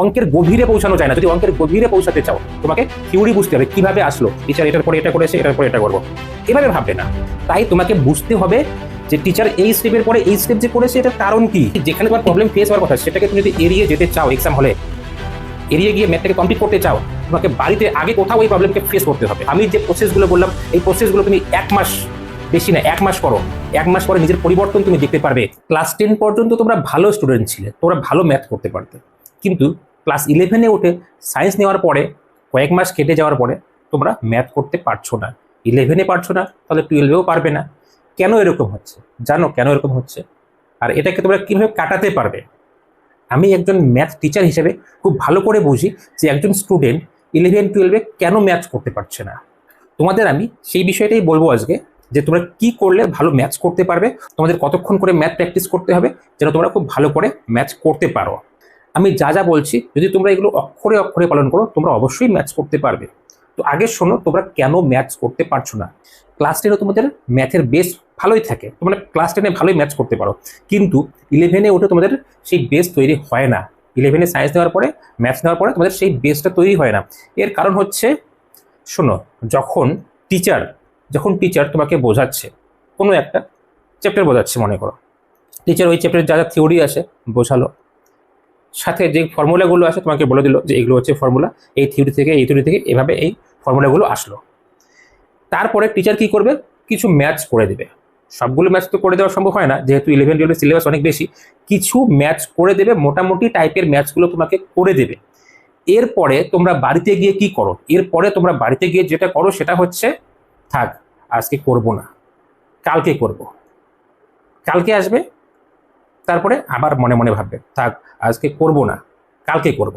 অঙ্কের গভীরে পৌঁছানো যায় না। যদি অঙ্কের গভীরে পৌঁছাতে চাও, তোমাকে থিওরি বুঝতে হবে, কীভাবে আসলো টিচার এটার পরে এটা করেছে, এটার পরে এটা করব। এভাবে ভাববে না। তাই তোমাকে বুঝতে হবে যে টিচার এই স্টেপের পরে এই স্টেপ যে করেছে, এটার কারণ কি? যেখানে তোমার প্রবলেম ফেস হওয়ার কথা, সেটাকে তুমি যদি এড়িয়ে যেতে চাও এক্সাম হলে এড়িয়ে গিয়ে ম্যাথটাকে কমপ্লিট করতে চাও, তোমাকে বাড়িতে আগে কোথাও ওই প্রবলেমকে ফেস করতে হবে। আমি যে প্রসেসগুলো বললাম, এই প্রসেসগুলো তুমি এক মাস, বেশি না, এক মাস করো। এক মাস পরে নিজের পরিবর্তন তুমি দেখতে পারবে। ক্লাস টেন পর্যন্ত তোমরা ভালো স্টুডেন্ট ছিলে, তোমরা ভালো ম্যাথ করতে পারতে। কিন্তু ক্লাস ইলেভেনে উঠে সায়েন্স নেওয়ার পরে, কয়েক মাস কেটে যাওয়ার পরে তোমরা ম্যাথ করতে পারছ না। ইলেভেনে পারছ না, তাহলে টুয়েলভেও পারবে না। কেন এরকম হচ্ছে? জানো কেন এরকম হচ্ছে? আর এটাকে তোমরা কীভাবে কাটাতে পারবে? আমি একজন ম্যাথ টিচার হিসেবে খুব ভালো করে বুঝি যে একজন স্টুডেন্ট ইলেভেন টুয়েলভে কেন ম্যাথ করতে পারছে না। তোমাদের আমি সেই বিষয়টাই বলব আজকে যে তোমরা কি করলে ভালো ম্যাথ করতে পারবে, তোমাদের কতক্ষণ করে ম্যাথ প্র্যাকটিস করতে হবে, যেন তোমরা খুব ভালো করে ম্যাথ করতে পারো। আমি যা যা বলছি, যদি তোমরা এগুলো অক্ষরে অক্ষরে পালন করো, তোমরা অবশ্যই ম্যাথ করতে পারবে। তো আগে শোনো, তোমরা কেন ম্যাথ করতে পারছ না? ক্লাস টেনে তোমাদের ম্যাথের বেস ভালোই থাকে, তোমরা ক্লাস টেনে ভালোই ম্যাথ করতে পারো। কিন্তু ইলেভেনে উঠে তোমাদের সেই বেস তৈরি হয় না। ইলেভেনে সায়েন্স নেওয়ার পরে ম্যাথস নেওয়ার পরে তোমাদের সেই বেসটা তৈরি হয় না। এর কারণ হচ্ছে, শোনো, যখন টিচার যখন টিচার তোমাকে বোঝাচ্ছে, কোনো একটা চ্যাপ্টার বোঝাচ্ছে মনে করো। টিচার ওই চ্যাপ্টারের যা যা থিওরি আছে, বোঝালো। সাথে যে ফর্মুলাগুলো আছে তোমাকে বলে দিল যে এগুলো হচ্ছে ফর্মুলা, এই থিওরি থেকে, এই থিওরি থেকে এভাবে এই ফর্মুলাগুলো আসলো। তারপরে টিচার কি করবে? কিছু ম্যাচ করে দেবে। সবগুলো ম্যাচ তো করে দেওয়া সম্ভব হয় না, যেহেতু ইলেভেন টুয়েলভের সিলেবাস অনেক বেশি, কিছু ম্যাচ করে দেবে, মোটামুটি টাইপের ম্যাচগুলো তোমাকে করে দেবে। এরপরে তোমরা বাড়িতে গিয়ে কি করো? এরপরে তোমরা বাড়িতে গিয়ে যেটা করো সেটা হচ্ছে, থাক, আজকে করব না, কালকে করব। কালকে আসবে তারপরে আবার মনে মনে ভাববে, থাক, আজকে করব না, কালকে করব।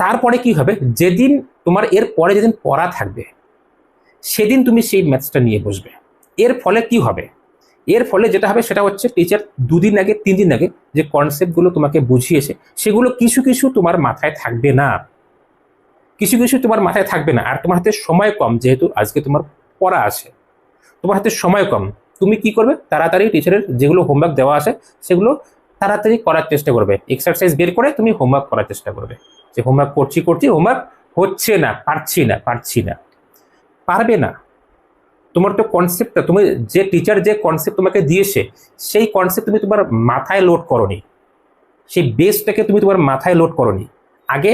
তারপরে কি হবে? যেদিন তোমার এর পরে যেদিন পড়া থাকবে, সেদিন তুমি সেই ম্যাথসটা নিয়ে বসবে। এর ফলে কি হবে? এর ফলে যেটা হবে সেটা হচ্ছে টিচার দুদিন আগে, তিন দিন আগে যে কনসেপ্টগুলো তোমাকে বুঝিয়েছে, সেগুলো কিছু কিছু তোমার মাথায় থাকবে না। কিছু কিছু তোমার মাথায় থাকবে না। আর তোমার হাতে সময় কম, যেহেতু আজকে তোমার পড়া আছে। তোমার হাতে সময় কম। তুমি কি করবে? তাড়াতাড়ি টিচারের যেগুলো হোমওয়ার্ক দেওয়া আছে, সেগুলো তাড়াতাড়ি করার চেষ্টা করবে। এক্সারসাইজ বের করে তুমি হোমওয়ার্ক করার চেষ্টা করবে। যে হোমওয়ার্ক করছি করছি হোমওয়ার্ক হচ্ছে না, পারছি না পারছি না। পারবে না। তোমার তো কনসেপ্টটা তুমি যে টিচার যে কনসেপ্ট তোমাকে দিয়েছে, সেই কনসেপ্ট তুমি তোমার মাথায় লোড করনি। সেই বেসটাকে তুমি তোমার মাথায় লোড করনি। আগে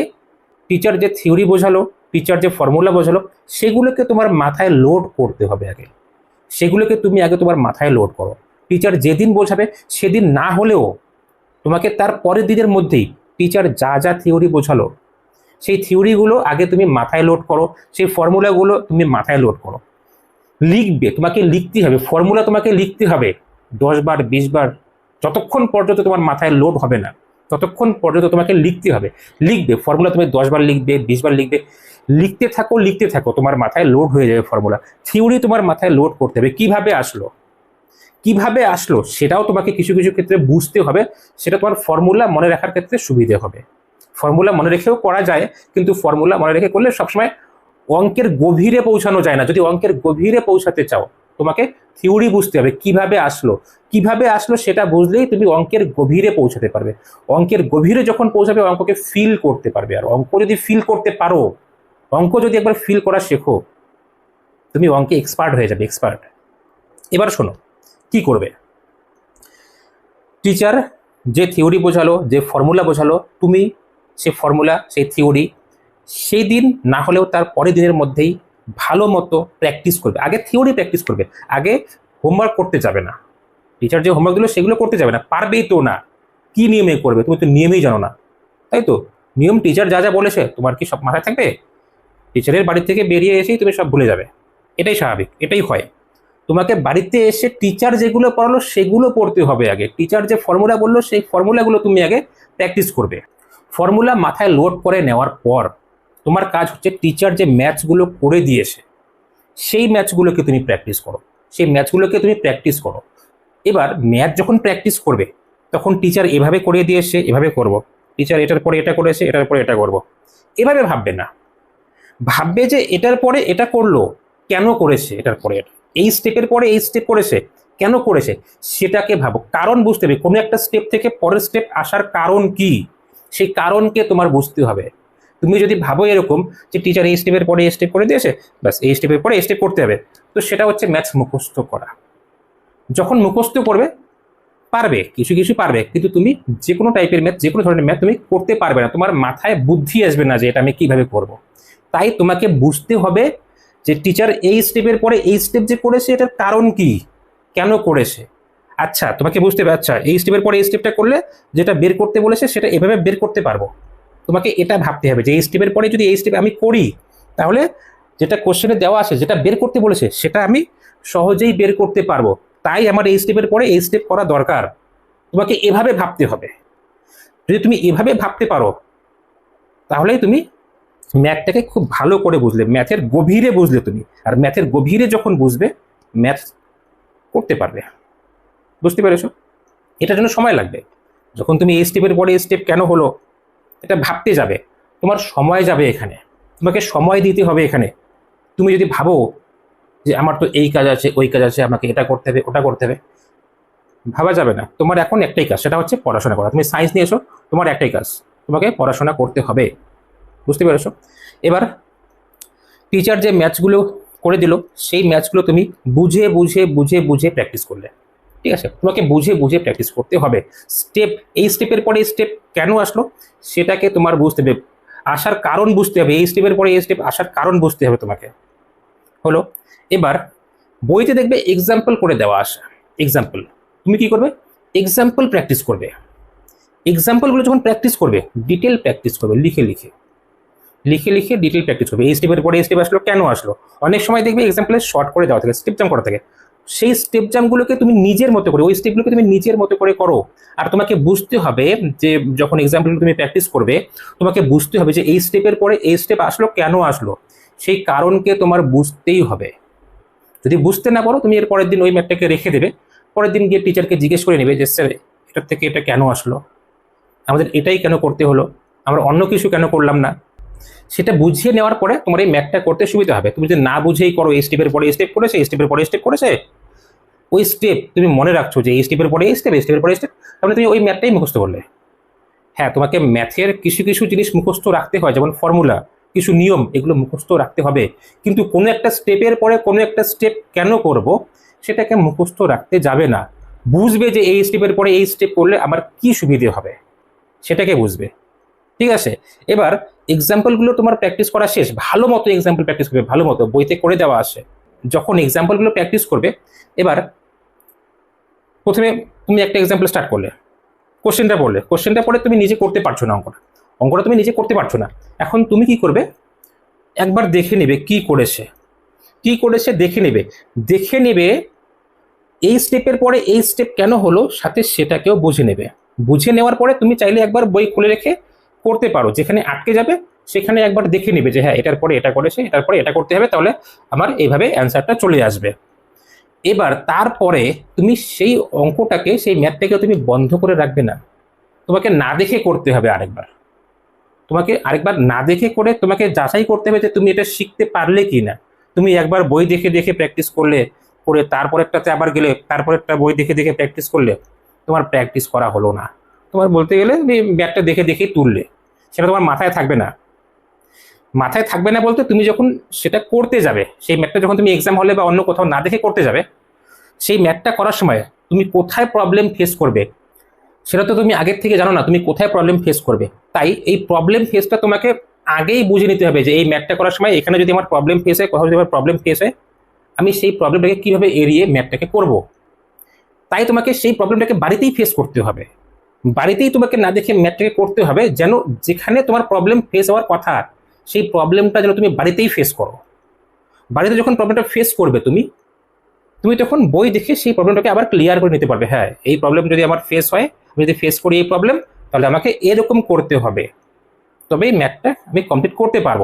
টিচার যে থিওরি বোঝালো টিচার যে ফর্মুলা বোঝালো, সেগুলোকে তোমার মাথায় লোড করতে হবে আগে। সেগুলোকে তুমি আগে তোমার মাথায় লোড করো। টিচার যেদিন বোঝাবে সেদিন না হলেও তোমাকে তার পরের দিনের মধ্যেই টিচার যা যা থিওরি বোঝালো, সেই থিওরিগুলো আগে তুমি মাথায় লোড করো, সেই ফর্মুলাগুলো তুমি মাথায় লোড করো। লিখবে, তোমাকে লিখতে হবে ফর্মুলা তোমাকে লিখতে হবে দশ বার, বিশ বার, যতক্ষণ পর্যন্ত তোমার মাথায় লোড হবে না। ততক্ষণ পর্যন্ত তোমাকে লিখতে হবে। লিখবে ফর্মুলা তুমি দশ বার লিখবে বিশ বার লিখবে। লিখতে থাকো লিখতে থাকো, তোমার মাথায় লোড হয়ে যাবে ফর্মুলা থিওরি তোমার মাথায় লোড করতে হবে। কীভাবে আসলো? কীভাবে আসলো? সেটাও তোমাকে কিছু কিছু ক্ষেত্রে বুঝতে হবে। সেটা তোমার ফর্মুলা মনে রাখার ক্ষেত্রে সুবিধে হবে। ফর্মুলা মনে রেখেও করা যায়, কিন্তু ফর্মুলা মনে রেখে করলে সবসময় অঙ্কের গভীরে পৌঁছানো যায় না। যদি অঙ্কের গভীরে পৌঁছাতে চাও তোমাকে থিওরি বুঝতে হবে, কীভাবে আসলো। কীভাবে আসলো সেটা বুঝলেই তুমি অঙ্কের গভীরে পৌঁছাতে পারবে। অঙ্কের গভীরে যখন পৌঁছাবে, অঙ্ককে ফিল করতে পারবে। আর অঙ্ক যদি ফিল করতে পারো, অঙ্ক যদি একবার ফিল করা শেখো, তুমি অঙ্কে এক্সপার্ট হয়ে যাবে এক্সপার্ট এবার শোনো, কি করবে? টিচার যে থিওরি বোঝালো, যে ফর্মুলা বোঝালো, তুমি সে ফর্মুলা সেই থিওরি সেই দিন না হলেও তার পরের দিনের মধ্যেই ভালো মতো প্র্যাকটিস করবে। আগে থিওরি প্র্যাকটিস করবে। আগে হোমওয়ার্ক করতে যাবে না। টিচার যে হোমওয়ার্ক দিল, সেগুলো করতে যাবে না। পারবেই তো না। কি নিয়মে করবে? তুমি তো নিয়মেই জানো না। তাই তো? নিয়ম টিচার যা যা বলেছে, তোমার কি সব মাথায় থাকবে? টিচারের বাড়ি থেকে বেরিয়ে এসেই তুমি সব ভুলে যাবে। এটাই স্বাভাবিক, এটাই হয়। তোমাকে বাড়িতে এসে টিচার যেগুলো পড়ালো, সেগুলো পড়তে হবে আগে। টিচার যে ফর্মুলা বলল, সেই ফর্মুলাগুলো তুমি আগে প্র্যাকটিস করবে। ফর্মুলা মাথায় লোড করে নেওয়ার পর তোমার কাজ হচ্ছে টিচার যে ম্যাথসগুলো করে দিয়েছে, সেই ম্যাথসগুলোকে তুমি প্র্যাকটিস করো। সেই ম্যাথসগুলোকে তুমি প্র্যাকটিস করো। এবার ম্যাথ যখন প্র্যাকটিস করবে, তখন টিচার এভাবে করে দিয়েছে, এভাবে করব। টিচার এটার পরে এটা করেছে, এটার পরে এটা করব। এভাবে ভাববে না। ভাববে যে এটার পরে এটা করল, কেন করেছে এটার পরে এটা? এই স্টেপের পরে এই স্টেপ করেছে, কেন করেছে? সেটাকে ভাবো। কারণ বুঝতে হবে, কোনো একটা স্টেপ থেকে পরের স্টেপ আসার কারণ কি? সেই কারণকে তোমার বুঝতে হবে। তুমি যদি ভাবো এরকম যে টিচার এই স্টেপের পরে এই স্টেপ করে দিয়েছে, ব্যাস এই স্টেপের পরে এই স্টেপ করতে হবে। তো সেটা হচ্ছে ম্যাথস মুখস্থ করা। যখন মুখস্থ করবে, পারবে, কিছু কিছু পারবে, কিন্তু তুমি যে কোনো টাইপের ম্যাথ যে কোনো ধরনের ম্যাথ তুমি করতে পারবে না। তোমার মাথায় বুদ্ধি আসবে না যে এটা আমি কীভাবে করব। তাই তোমাকে বুঝতে হবে যে টিচার এই স্টেপের পরে এই স্টেপ যে করেছে, এটার কারণ কি? কেন করেছে? আচ্ছা তোমাকে বুঝতে হবে আচ্ছা এই স্টেপের পরে এই স্টেপটা করলে, যেটা বের করতে বলেছে, সেটা এভাবে বের করতে পারব। তোমাকে এটা ভাবতে হবে যে এই স্টেপের পরে যদি এই স্টেপ আমি করি, তাহলে যেটা কোশ্চেনে দেওয়া আছে, যেটা বের করতে বলেছে, সেটা আমি সহজেই বের করতে পারব। তাই আমার এই স্টেপের পরে এই স্টেপ করা দরকার। তোমাকে এভাবে ভাবতে হবে। যদি তুমি এভাবে ভাবতে পারো, তাহলেই তুমি ম্যাথটাকে খুব ভালো করে বুঝলে ম্যাথের গভীরে বুঝলে তুমি। আর ম্যাথের গভীরে যখন বুঝবে ম্যাথ করতে পারবে। বুঝতে পেরেছ? এটার জন্য সময় লাগবে। যখন তুমি এই স্টেপের পরে এই স্টেপ কেন হলো এটা ভাবতে যাবে, তোমার সময় যাবে এখানে, তোমাকে সময় দিতে হবে এখানে। তুমি যদি ভাবো যে আমার তো এই কাজ আছে, ওই কাজ আছে, আমাকে এটা করতে হবে, ওটা করতে হবে, ভাবা যাবে না। তোমার এখন একটাই কাজ, সেটা হচ্ছে পড়াশোনা করা। তুমি সায়েন্স নিয়েছো, তোমার একটাই কাজ, তোমাকে পড়াশোনা করতে হবে। বুঝতে পেরেছ? এবার টিচার যে ম্যাচগুলো করে দিল, সেই ম্যাচগুলো তুমি বুঝে বুঝে বুঝে বুঝে প্র্যাকটিস করলে। ঠিক আছে? তোমাকে বুঝে বুঝে প্র্যাকটিস করতে হবে। স্টেপ এই স্টেপের পরে স্টেপ কেন আসলো? সেটাকে তোমার বুঝতে হবে। আসার কারণ বুঝতে হবে। এই স্টেপের পরে এই স্টেপ আসার কারণ বুঝতে হবে তোমাকে। হলো? এবার বইতে দেখবে এক্সাম্পল করে দেওয়া আসে এক্সাম্পল তুমি কি করবে? এক্সাম্পল প্র্যাকটিস করবে। এক্সাম্পলগুলো যখন প্র্যাকটিস করবে ডিটেল প্র্যাকটিস করবে, লিখে লিখে। লিখে লিখে ডিটেল প্র্যাকটিস করবে। এই স্টেপের পরে এই স্টেপ আসলো, কেন আসলো? অনেক সময় দেখবে এক্সাম্পলে শর্ট করে দেওয়া থাকে স্টেপ জাম করা থাকে। সেই স্টেপ জামগুলোকে তুমি নিজের মতো করে, ওই স্টেপগুলোকে তুমি নিজের মতো করে করো। আর তোমাকে বুঝতে হবে যে যখন এক্সাম্পল তুমি প্র্যাকটিস করবে, তোমাকে বুঝতে হবে যে এই স্টেপের পরে এই স্টেপ আসলো, কেন আসলো? সেই কারণকে তোমার বুঝতেই হবে। যদি বুঝতে না পারো, তুমি এর পরের দিন ওই ম্যাপটাকে রেখে দেবে। পরের দিন গিয়ে টিচারকে জিজ্ঞেস করে নেবে যে, স্যার, এটার থেকে এটা কেন আসলো? আমাদের এটাই কেন করতে হলো? আমরা অন্য কিছু কেন করলাম না? সেটা বুঝিয়ে নেওয়ার পরে তোমার এই ম্যাথটা করতে সুবিধা হবে। তুমি যদি না বুঝেই করো এই স্টেপের পরে স্টেপ করেছে, এই স্টেপের পরে স্টেপ করেছে, ওই স্টেপ তুমি মনে রাখছো যে এই স্টেপের পরে এই স্টেপ এই স্টেপের পরে স্টেপ তাহলে তুমি ওই ম্যাথটাই মুখস্থ করলে। হ্যাঁ তোমাকে ম্যাথের কিছু কিছু জিনিস মুখস্থ রাখতে হয়, যেমন ফর্মুলা কিছু নিয়ম, এগুলো মুখস্থ রাখতে হবে। কিন্তু কোনো একটা স্টেপের পরে কোনো একটা স্টেপ কেন করব, সেটাকে মুখস্থ রাখতে যাবে না। বুঝবে যে এই স্টেপের পরে এই স্টেপ করলে আমার কি সুবিধে হবে, সেটাকে বুঝবে। ঠিক আছে? এবার এক্সাম্পলগুলো তোমার প্র্যাকটিস করা শেষ, ভালো মতো এক্সাম্পল প্র্যাকটিস করবে, ভালো মতো, বইতে করে দেওয়া আসে যখন এক্সাম্পলগুলো প্র্যাকটিস করবে, এবার প্রথমে তুমি একটা এক্সাম্পল স্টার্ট করলে। কোশ্চেনটা পড়লে। কোশ্চেনটা পড়ে তুমি নিজে করতে পারছ না অঙ্কটা। অঙ্কটা তুমি নিজে করতে পারছ না। এখন তুমি কি করবে? একবার দেখে নেবে কি করেছে। কি করেছে দেখে নেবে। দেখে নেবে এই স্টেপের পরে এই স্টেপ কেন হলো, সাথে সেটাকেও বুঝে নেবে। বুঝে নেওয়ার পরে তুমি চাইলে একবার বই খুলে রেখে করতে পারো, যেখানে আটকে যাবে, সেখানে একবার দেখে নেবে যে হ্যাঁ এটার পরে এটা করেছে, এটার পরে এটা করতে হবে, তাহলে আমার এইভাবে অ্যান্সারটা চলে আসবে। এবার তারপরে তুমি সেই অঙ্কটাকে, সেই ম্যাথটাকে তুমি বন্ধ করে রাখবে না। তোমাকে না দেখে করতে হবে আরেকবার। তোমাকে আরেকবার না দেখে করে তোমাকে যাচাই করতে হবে যে তুমি এটা শিখতে পারলে কি না তুমি একবার বই দেখে দেখে প্র্যাকটিস করলে, করে তারপর একটাতে আবার গেলে তারপর একটা বই দেখে দেখে প্র্যাকটিস করলে, তোমার প্র্যাকটিস করা হলো না। তোমার বলতে গেলে তুমি ব্যাগটা দেখে দেখেই তুললে। সেটা তোমার মাথায় থাকবে না। মাথায় থাকবে না বলতে তুমি যখন সেটা করতে যাবে, সেই ম্যাথটা যখন তুমি এক্সাম হলে বা অন্য কোথাও না দেখে করতে যাবে, সেই ম্যাথটা করার সময় তুমি কোথায় প্রবলেম ফেস করবে, সেটা তো তুমি আগের থেকে জানো না, তুমি কোথায় প্রবলেম ফেস করবে। তাই এই প্রবলেম ফেসটা তোমাকে আগেই বুঝে নিতে হবে যে এই ম্যাথটা করার সময় এখানে যদি আমার প্রবলেম ফেস হয়, কোথাও যদি আমার প্রবলেম ফেস হয়, আমি সেই প্রবলেমটাকে কীভাবে এড়িয়ে ম্যাথটাকে করব? তাই তোমাকে সেই প্রবলেমটাকে বাড়িতেই ফেস করতে হবে। বাড়িতেই তোমাকে না দেখে ম্যাথটাকে করতে হবে যেন যেখানে তোমার প্রবলেম ফেস হওয়ার কথা, সেই প্রবলেমটা যেন তুমি বাড়িতেই ফেস করো। বাড়িতে যখন প্রবলেমটা ফেস করবে তুমি তুমি তখন বই দেখে সেই প্রবলেমটাকে আবার ক্লিয়ার করে নিতে পারবে। হ্যাঁ এই প্রবলেম যদি আমার ফেস হয়, আমি যদি ফেস করি এই প্রবলেম তাহলে আমাকে এরকম করতে হবে। তবে এই ম্যাথটা আমি কমপ্লিট করতে পারব।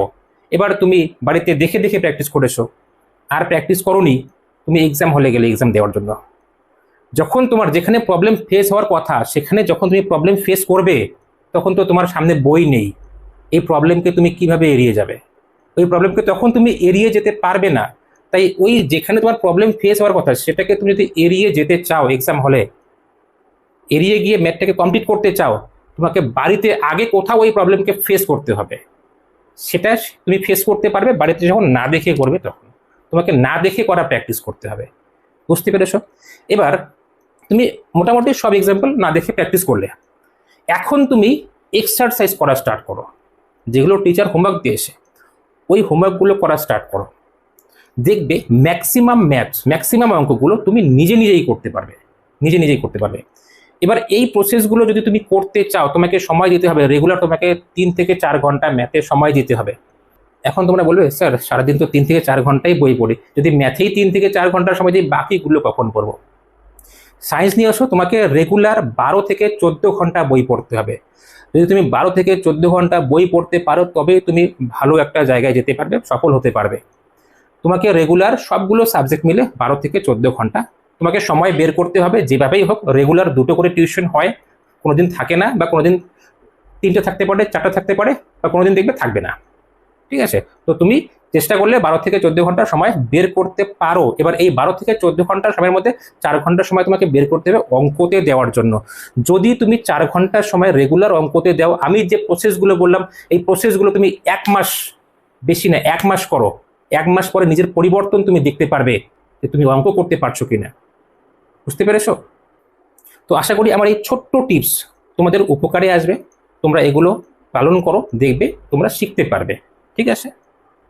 এবার তুমি বাড়িতে দেখে দেখে প্র্যাকটিস করেছ। আর প্র্যাকটিস করোনি, তুমি এক্সাম হলে গেলে এক্সাম দেওয়ার জন্য। যখন তোমার যেখানে প্রবলেম ফেস হওয়ার কথা, সেখানে যখন তুমি প্রবলেম ফেস করবে, তখন তো তোমার সামনে বই নেই। এই প্রবলেমকে তুমি কীভাবে এড়িয়ে যাবে? ওই প্রবলেমকে তখন তুমি এড়িয়ে যেতে পারবে না। তাই ওই যেখানে তোমার প্রবলেম ফেস হওয়ার কথা, সেটাকে তুমি যদি এড়িয়ে যেতে চাও এক্সাম হলে এড়িয়ে গিয়ে ম্যাথটাকে কমপ্লিট করতে চাও, তোমাকে বাড়িতে আগে কোথাও ওই প্রবলেমকে ফেস করতে হবে। সেটা তুমি ফেস করতে পারবে, বাড়িতে যখন না দেখে করবে তখন। তোমাকে না দেখে করা প্র্যাকটিস করতে হবে। বুঝতে পেরেছ? এবার তুমি মোটামুটি সব এক্সাম্পল না দেখে প্র্যাকটিস করলে। এখন তুমি এক্সারসাইজ করা স্টার্ট করো। যেগুলো টিচার হোমওয়ার্ক দিয়েছে, ওই হোমওয়ার্কগুলো করা স্টার্ট করো। দেখবে ম্যাক্সিমাম ম্যাথস ম্যাক্সিমাম অঙ্কগুলো তুমি নিজে নিজেই করতে পারবে। নিজে নিজেই করতে পারবে। এবার এই প্রসেসগুলো যদি তুমি করতে চাও, তোমাকে সময় দিতে হবে। রেগুলার তোমাকে তিন থেকে চার ঘণ্টা ম্যাথে সময় দিতে হবে। এখন তোমরা বলবে, স্যার, সারাদিন তো তিন থেকে চার ঘন্টাই বই পড়ি। যদি ম্যাথেই তিন থেকে চার ঘণ্টার সময় দিই, বাকিগুলো কখন পড়ব? সায়েন্স নিয়ে আসো, তোমাকে রেগুলার বারো থেকে চোদ্দ ঘণ্টা বই পড়তে হবে। যদি তুমি বারো থেকে চোদ্দ ঘণ্টা বই পড়তে পারো, তবেই তুমি ভালো একটা জায়গায় যেতে পারবে, সফল হতে পারবে। তোমাকে রেগুলার সবগুলো সাবজেক্ট মিলে বারো থেকে চোদ্দ ঘণ্টা। তোমাকে সময় বের করতে হবে, যেভাবেই হোক রেগুলার দুটো করে টিউশন হয় কোনো দিন থাকে না বা কোনোদিন তিনটে থাকতে পারে, চারটা থাকতে পারে, বা কোনোদিন দেখবে থাকবে না। ঠিক আছে? তো তুমি চেষ্টা করলে বারো থেকে চোদ্দ ঘণ্টা সময় বের করতে পারো। এবার এই বারো থেকে চোদ্দ ঘণ্টার সময়ের মধ্যে চার ঘণ্টার সময় তোমাকে বের করতে হবে অঙ্কতে দেওয়ার জন্য। যদি তুমি চার ঘণ্টার সময় রেগুলার অঙ্কতে দাও, আমি যে প্রসেসগুলো বললাম, এই প্রসেসগুলো তুমি এক মাস বেশি না, এক মাস করো। এক মাস পরে নিজের পরিবর্তন তুমি দেখতে পারবে যে তুমি অঙ্ক করতে পারছ কি না বুঝতে পেরেছ? তো আশা করি আমার এই ছোট্ট টিপস তোমাদের উপকারে আসবে। তোমরা এগুলো পালন করো, দেখবে, তোমরা শিখতে পারবে। ঠিক আছে?